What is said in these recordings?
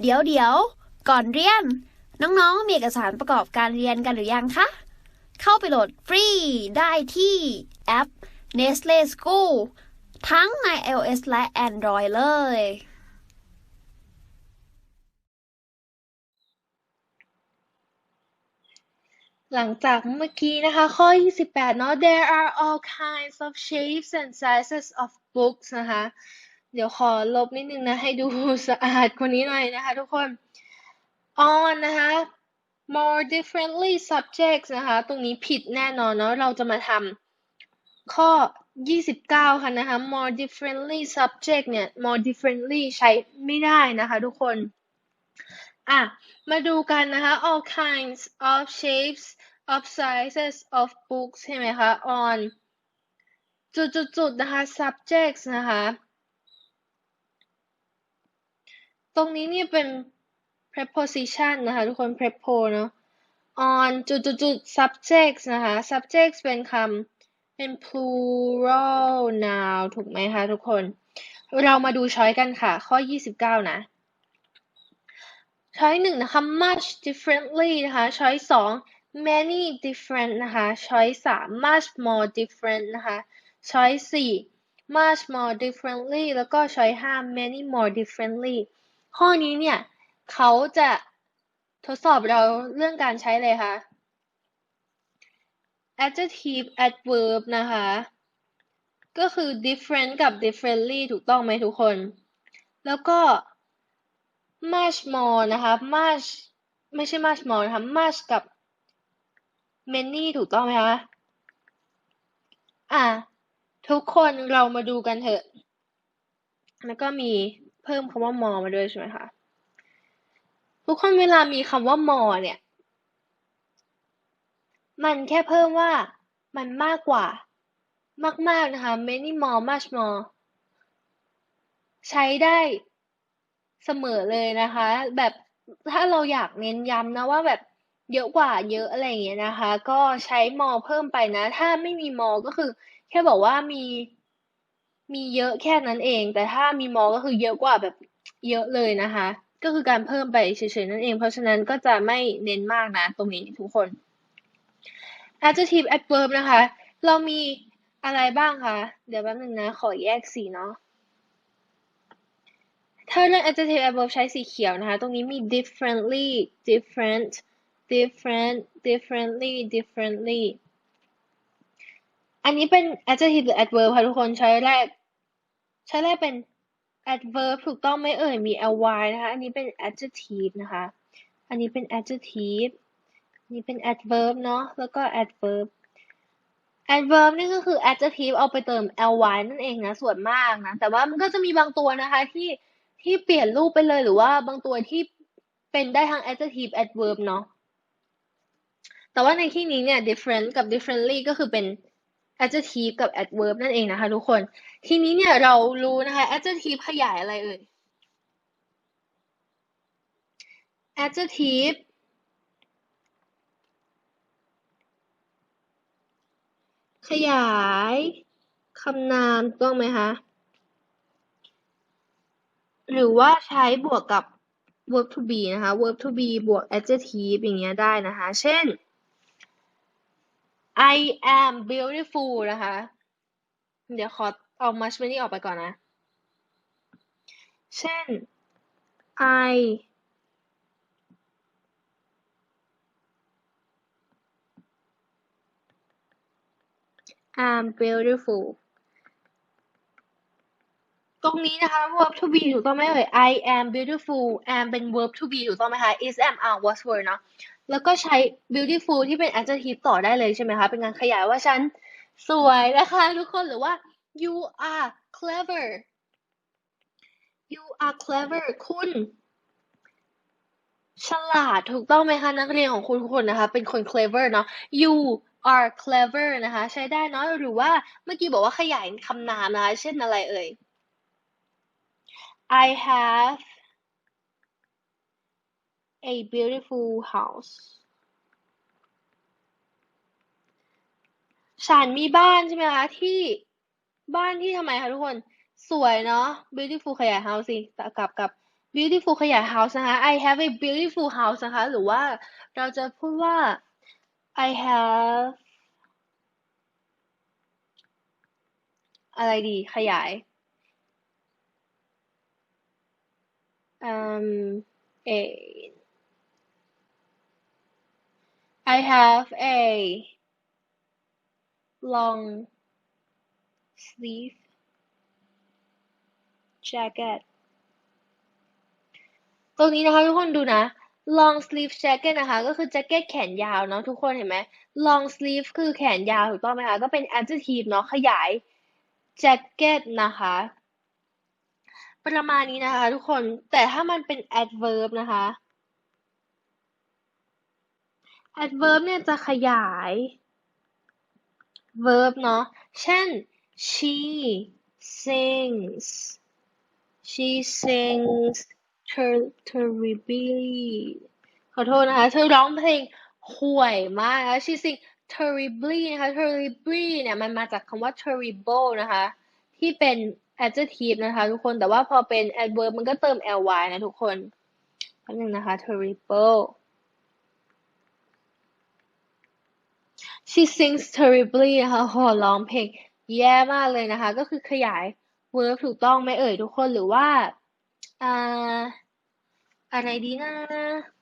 เดี๋ยวเดี๋ยวก่อนเรียน น้องๆ มีเอกสารประกอบการเรียนกันหรือยังคะ เข้าไปโหลดฟรีได้ที่แอป Nestle School ทั้งใน iOS และ Android เลย หลังจากเมื่อกี้นะคะ ข้อ 28 เนาะ there are all kinds of shapes and sizes of books นะคะ เดี๋ยวขอลบนิดนึงนะ ให้ดูสะอาดกว่านี้หน่อยนะคะทุกคน on นะคะ more differently subjects นะคะ ตรงนี้ผิดแน่นอนเนาะ เราจะมาทำข้อ 29 ค่ะนะคะ more differently subject เนี่ย more differently ใช้ไม่ได้นะคะทุกคน อะ มาดูกันนะคะ all kinds of shapes of sizes of books ใช่ไหมคะ on จุดๆๆนะคะ subjects นะคะ ตรงนี้เนี่ยเป็น preposition นะคะ ทุกคน prepo เนาะ on จุดๆๆ subjects นะคะ subject เป็นคำเป็น plural noun ถูกไหมคะทุกคน เรามาดูช้อยกันค่ะ ข้อ 29 นะช้อยหนึ่งนะคะ much differently นะคะช้อยสอง many different นะคะช้อยสาม much more different นะคะช้อยสี่ much more differently แล้วก็ช้อยห้า many more differently ข้อนี้เนี่ยเขาจะทดสอบเราเรื่องการใช้เลยค่ะ adjective adverb นะคะ ก็คือ different กับ differently ถูกต้องไหมทุกคน แล้วก็ much more นะคะ much ไม่ใช่ much more นะคะ much กับ many ถูกต้องไหมคะ อะ ทุกคนเรามาดูกันเถอะ แล้วก็มี เพิ่มคำว่า more มาด้วยใช่ไหมคะทุกคนเวลามีคำว่า more เนี่ย มันแค่เพิ่มว่ามันมากกว่ามาก ๆ นะคะ many more much more ใช้ได้เสมอเลยนะคะ แบบถ้าเราอยากเน้นย้ำนะว่าแบบเยอะกว่าเยอะอะไรอย่างเงี้ยนะคะ ก็ใช้ more เพิ่มไปนะ ถ้าไม่มี more ก็คือ แค่บอกว่ามี มีเยอะแค่นั้นเอง แต่ถ้ามี more ก็คือเยอะกว่าแบบเยอะเลยนะคะ ก็คือการเพิ่มไปเฉยๆนั่นเอง เพราะฉะนั้นก็จะไม่เน้นมากนะตรงนี้ทุกคน adjective adverb นะคะ เรามีอะไรบ้างคะ เดี๋ยวแป๊บนึงนะ ขอแยกสีเนาะ ถ้าเรื่อง adjective adverb ใช้สีเขียวนะคะ ตรงนี้มี differently different different differently differently อันนี้เป็น adjective หรือ adverb ค่ะทุกคนใช้แรก ใช้แรกเป็น adverb ถูกต้องไหมเอ่ยมี ly นะคะ อันนี้เป็น adjective นะคะ อันนี้เป็น adjective อันนี้เป็น adverb เนาะแล้วก็ adverb adverb นี่ก็คือ adjective เอาไปเติม ly นั่นเองนะส่วนมากนะ แต่ว่ามันก็จะมีบางตัวนะคะที่ที่เปลี่ยนรูปไปเลยหรือว่าบางตัวที่เป็นได้ทั้ง adjective adverb เนาะแต่ว่าในที่นี้เนี่ย different กับ differently ก็คือเป็น adjective กับ adverb นั่นเองนะคะทุกคน ทีนี้เนี่ยเรารู้นะคะ adjective ขยายอะไรเอ่ย adjective ขยายคำนามถูกต้องไหมคะ หรือว่าใช้บวกกับ verb to be นะคะ verb to be บวก adjective อย่างเงี้ยได้นะคะ เช่น I am beautiful นะคะ เดี๋ยวขอเอา much many ออกไปก่อนนะ เช่น I am beautiful ตรงนี้นะคะ verb to be ถูกต้องไหมเอ่ย I am beautiful am เป็น verb to be ถูกต้องไหมคะ is am are was were เนาะแล้วก็ใช้ beautiful ที่เป็น adjective ต่อได้เลยใช่ไหมคะ เป็นการขยายว่าฉันสวยนะคะทุกคนหรือว่า you are clever you are clever คุณฉลาดถูกต้องไหมคะ นักเรียนของคุณทุกคนนะคะ เป็นคน clever เนาะ you are clever นะคะ ใช้ได้เนาะหรือว่าเมื่อกี้บอกว่าขยายคำนามนะคะ เช่นอะไรเอ่ย I have a beautiful house ฉันมีบ้านใช่ไหมคะที่บ้านที่ทำไมคะทุกคน สวยเนาะ beautiful ขยาย house สิกลับกับ beautiful ขยาย house นะคะ I have a beautiful house นะคะ หรือว่าเราจะพูดว่า I have อะไรดีขยาย um a I have a long sleeve jacket ตรงนี้นะคะทุกคนดูนะ long sleeve jacket นะคะ ก็คือแจ็คเก็ตแขนยาวเนาะทุกคนเห็นไหม long sleeve คือแขนยาวถูกต้องไหมคะ ก็เป็น adjective เนาะขยาย jacket นะคะ ประมาณนี้นะคะทุกคน แต่ถ้ามันเป็น adverb นะคะ adverb เนี่ยจะขยาย verb เนาะ เช่น she sings she sings ter- terribly ขอโทษนะคะ เธอร้องเพลงห่วยมากนะคะ she sings terribly นะคะ terribly เนี่ยมันมาจากคำว่า terrible นะคะ ที่เป็น adjective นะคะ ทุกคนแต่ว่าพอเป็น adverb มันก็เติม ly นะทุกคนแป๊บนึงนะคะ terrible she sings terribly นะคะโหร้องเพลงแย่มากเลยนะคะ ก็คือขยาย verb ถูกต้องไหมเอ่ยทุกคนหรือว่า อ่า อะไรดีนะ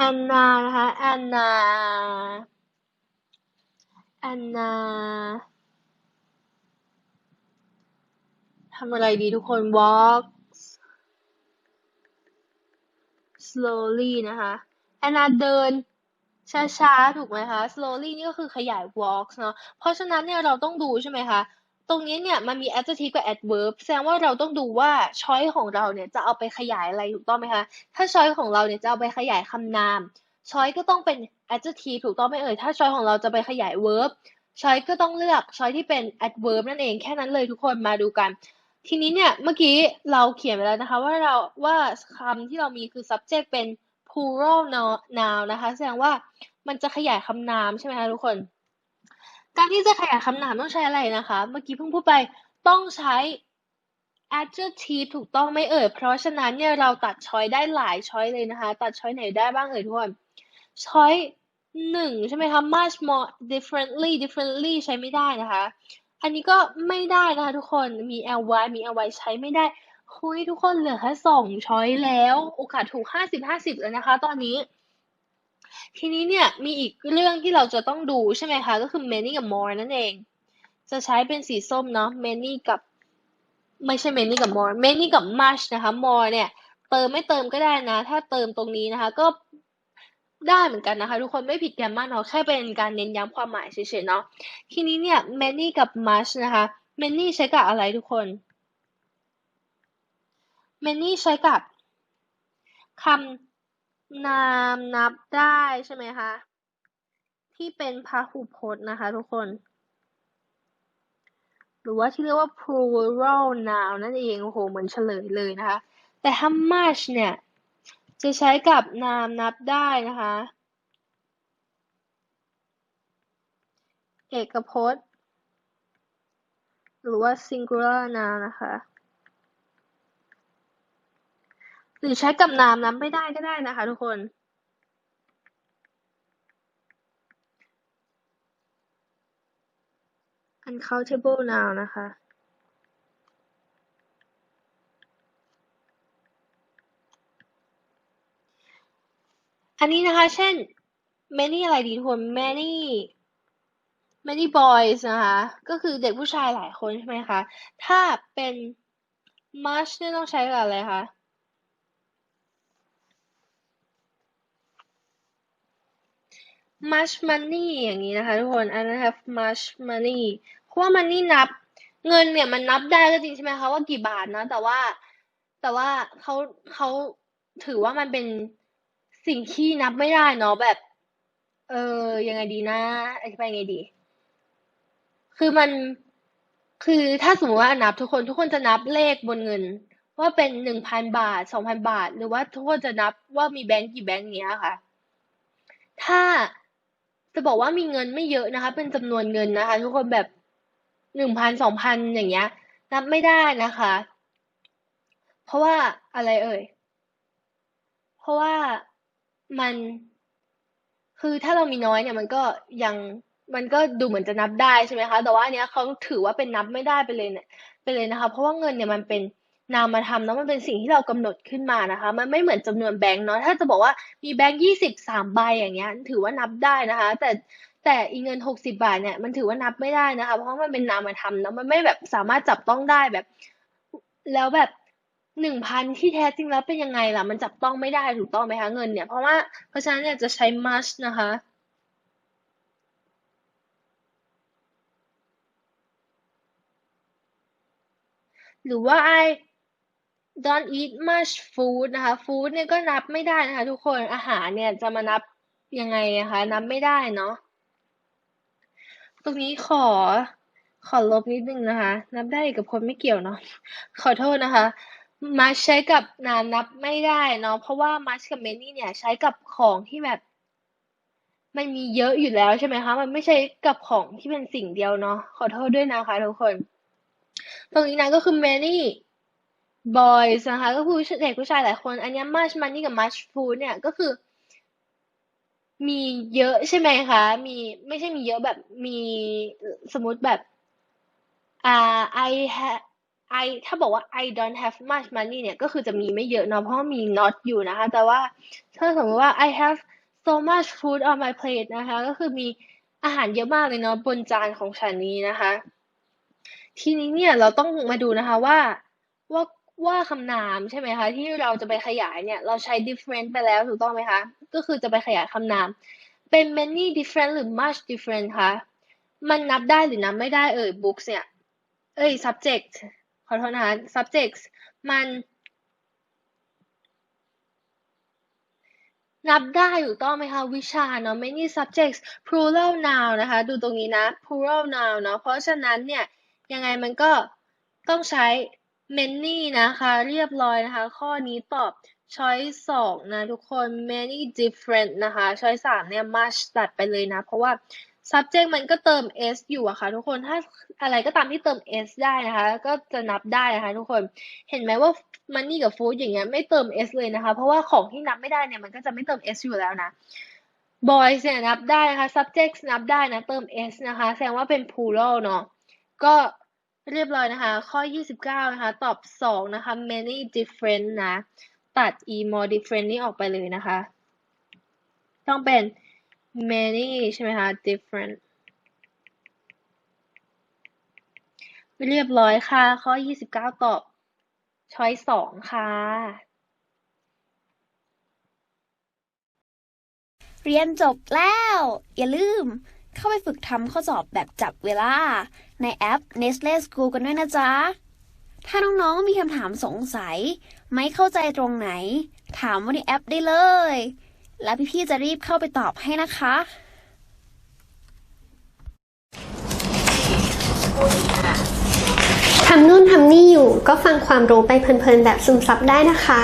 แอนนานะคะแอนนาแอนนาทำอะไรดีทุกคน walk slowly นะคะแอนนาเดินช้าๆ ถูกไหมคะ slowly นี่ก็คือขยาย walks เนาะ เพราะฉะนั้นเนี่ยเราต้องดูใช่ไหมคะ ตรงนี้เนี่ยมันมี adjective กับ adverb แสดงว่าเราต้องดูว่า choice ของเราเนี่ยจะเอาไปขยายอะไรถูกต้องไหมคะ ถ้า choice ของเราเนี่ยจะเอาไปขยายคำนาม choice ก็ต้องเป็น adjective ถูกต้องไหมเอ่ย ถ้า choice ของเราจะไปขยาย verb choice ก็ต้องเลือก choice ที่เป็น adverb นั่นเองแค่นั้นเลยทุกคนมาดูกัน ทีนี้เนี่ยเมื่อกี้เราเขียนไปแล้วนะคะว่าเราว่าคำที่เรามีคือ subject เป็น plural noun นะคะ แสดงว่ามันจะขยายคำนามใช่ไหมคะทุกคน การที่จะขยายคำนามต้องใช้อะไรนะคะ เมื่อกี้เพิ่งพูดไปต้องใช้ adjective ถูกต้องไหมเอ่ย เพราะฉะนั้นเนี่ยเราตัดช้อยได้หลายช้อยเลยนะคะ ตัดช้อยไหนได้บ้างเอ่ยทุกคนช้อยหนึ่งใช่ไหมคะ much more differently differently ใช้ไม่ได้นะคะ อันนี้ก็ไม่ได้นะคะทุกคนมี ly มี ly ใช้ไม่ได้คุยทุกคนเหลือแค่สองช้อยแล้ว โอกาสถูกห้าสิบห้าสิบแล้วนะคะ ตอนนี้ ทีนี้เนี่ยมีอีกเรื่องที่เราจะต้องดูใช่ไหมคะ ก็คือ many กับ more นั่นเอง จะใช้เป็นสีส้มเนาะ many กับ ไม่ใช่ many กับ more many กับ much นะคะ more เนี่ย เติมไม่เติมก็ได้นะ ถ้าเติมตรงนี้นะคะ ก็ได้เหมือนกันนะคะ ทุกคนไม่ผิดแกมมาเนาะแค่เป็นการเน้นย้ำความหมายเฉยๆเนาะทีนี้เนี่ย many กับ much นะคะ many ใช้กับอะไรทุกคน many ใช้กับคำ นามนับได้ใช่ไหมคะ ที่เป็นพหูพจน์นะคะทุกคน หรือว่าที่เรียกว่า plural noun นั่นเองโอ้โหเหมือนเฉลยเลยนะคะ แต่ถ้า much เนี่ย จะใช้กับนามนับได้นะคะ เอกพจน์ หรือว่า singular noun นะคะ หรือใช้กับนามนับไม่ได้ก็ได้นะคะทุกคน uncountable noun นะคะ อันนี้นะคะ เช่น many อะไรดีทุกคน many many boys นะคะ ก็คือเด็กผู้ชายหลายคนใช่ไหมคะ ถ้าเป็น much เนี่ยต้องใช้กับอะไรคะ much money อย่างนี้นะคะทุกคน I don't have much money เพราะว่า money นับเงินเนี่ยมันนับได้ก็จริงใช่ไหมคะว่ากี่บาทนะ แต่ว่า แต่ว่าเขาเขาถือว่ามันเป็นสิ่งที่นับไม่ได้เนาะแบบ เออยังไงดีนะอธิบายยังไงดี คือมันคือถ้าสมมติว่านับทุกคนทุกคนจะนับเลขบนเงิน ว่าเป็นหนึ่งพันบาทสองพันบาท หรือว่าทุกคนจะนับว่ามีแบงก์กี่แบงก์เนี้ยค่ะ ถ้า จะบอกว่ามีเงินไม่เยอะนะคะ เป็นจำนวนเงินนะคะ ทุกคนแบบหนึ่งพันสองพันอย่างเงี้ยนับไม่ได้นะคะ เพราะว่าอะไรเอ่ย เพราะว่ามัน คือถ้าเรามีน้อยเนี่ย มันก็ยังมันก็ดูเหมือนจะนับได้ใช่ไหมคะ แต่ว่าอันเนี้ยเขาถือว่าเป็นนับไม่ได้ไปเลยเนี่ยไปเลยนะคะ เพราะว่าเงินเนี่ยมันเป็น นามธรรมเนาะมันเป็นสิ่งที่เรากำหนดขึ้นมานะคะ มันไม่เหมือนจำนวนแบงค์เนาะถ้าจะบอกว่ามีแบงค์ยี่สิบสามใบอย่างเงี้ย ถือว่านับได้นะคะ แต่แต่อีเงินหกสิบบาทเนี่ยมันถือว่านับไม่ได้นะคะ เพราะมันเป็นนามธรรมเนาะมันไม่แบบสามารถจับต้องได้แบบ แล้วแบบหนึ่งพันที่แท้จริงแล้วเป็นยังไงล่ะ มันจับต้องไม่ได้ถูกต้องไหมคะเงินเนี่ยเพราะว่าเพราะฉะนั้นเนี่ยจะใช้ must นะคะหรือว่า I don't eat much food นะคะ food เนี่ยก็นับไม่ได้นะคะทุกคน อาหารเนี่ยจะมานับยังไงนะคะ นับไม่ได้เนาะ ตรงนี้ขอ ขอลบนิดนึงนะคะ นับได้กับคนไม่เกี่ยวเนาะ ขอโทษนะคะมัชใช้กับนามนับไม่ได้เนาะ เพราะว่ามัชกับ many เนี่ยใช้กับของที่แบบ มันมีเยอะอยู่แล้วใช่ไหมคะ มันไม่ใช่กับของที่เป็นสิ่งเดียวเนาะ ขอโทษด้วยนะคะทุกคน ตรงนี้นะก็คือ many boys นะคะ ก็คือเด็กผู้ชายหลายคน อันนี้ much money กับ much food เนี่ยก็คือ มีเยอะใช่ไหมคะ มีไม่ใช่มีเยอะแบบมีสมมติแบบอ่า I have I ถ้าบอกว่า I don't have much money เนี่ย ก็คือจะมีไม่เยอะเนาะเพราะมี not อยู่นะคะ แต่ว่าถ้าสมมติว่า I have so much food on my plate นะคะ ก็คือมีอาหารเยอะมากเลยเนาะบนจานของฉันนี้นะคะ ทีนี้เนี่ยเราต้องมาดูนะคะว่า ว่าคำนามใช่ไหมคะ ที่เราจะไปขยายเนี่ยเราใช้ different ไปแล้วถูกต้องไหมคะ ก็คือจะไปขยายคำนาม เป็น many different หรือ much different คะมันนับได้หรือนับไม่ได้เอ่ย books เนี่ย เอ้ย subject ขอโทษนะคะ subjects มัน นับได้ถูกต้องไหมคะวิชาเนาะ many subjects plural noun นะคะ ดูตรงนี้นะ plural noun เนาะเพราะฉะนั้นเนี่ยยังไงมันก็ต้องใช้ many นะคะ เรียบร้อยนะคะ ข้อนี้ตอบ choice สองนะทุกคน many different นะคะ choice สามเนี่ย much ตัดไปเลยนะ เพราะว่า subject มันก็เติม s อยู่อะค่ะทุกคน ถ้าอะไรก็ตามที่เติม s ได้นะคะ ก็จะนับได้นะคะทุกคน เห็นไหมว่า money กับ food อย่างเงี้ยไม่เติม s เลยนะคะ เพราะว่าของที่นับไม่ได้เนี่ยมันก็จะไม่เติม s อยู่แล้วนะ boys เนี่ยนับได้นะคะ subject นับได้นะ เติม s นะคะ แสดงว่าเป็น plural เนาะ ก็ เรียบร้อยนะคะ ข้อ 29 นะคะ ตอบ 2 นะคะ many different นะ ตัด e more different นี่ออกไปเลยนะคะ ต้องเป็น many ใช่ไหมคะ different เรียบร้อยค่ะ ข้อ 29 ตอบ choice 2ค่ะ เรียนจบแล้ว อย่าลืม เข้าไปฝึกทำข้อสอบแบบจับเวลา ในแอป Nestle School กันด้วยนะจ๊ะ ถ้าน้องๆมีคำถามสงสัย ไม่เข้าใจตรงไหน ถามว่าในแอปได้เลย แล้วพี่ๆจะรีบเข้าไปตอบให้นะคะทำนู่นทำนี่อยู่ก็ฟังความรู้ไปเพลินๆแบบซึมซับได้นะคะ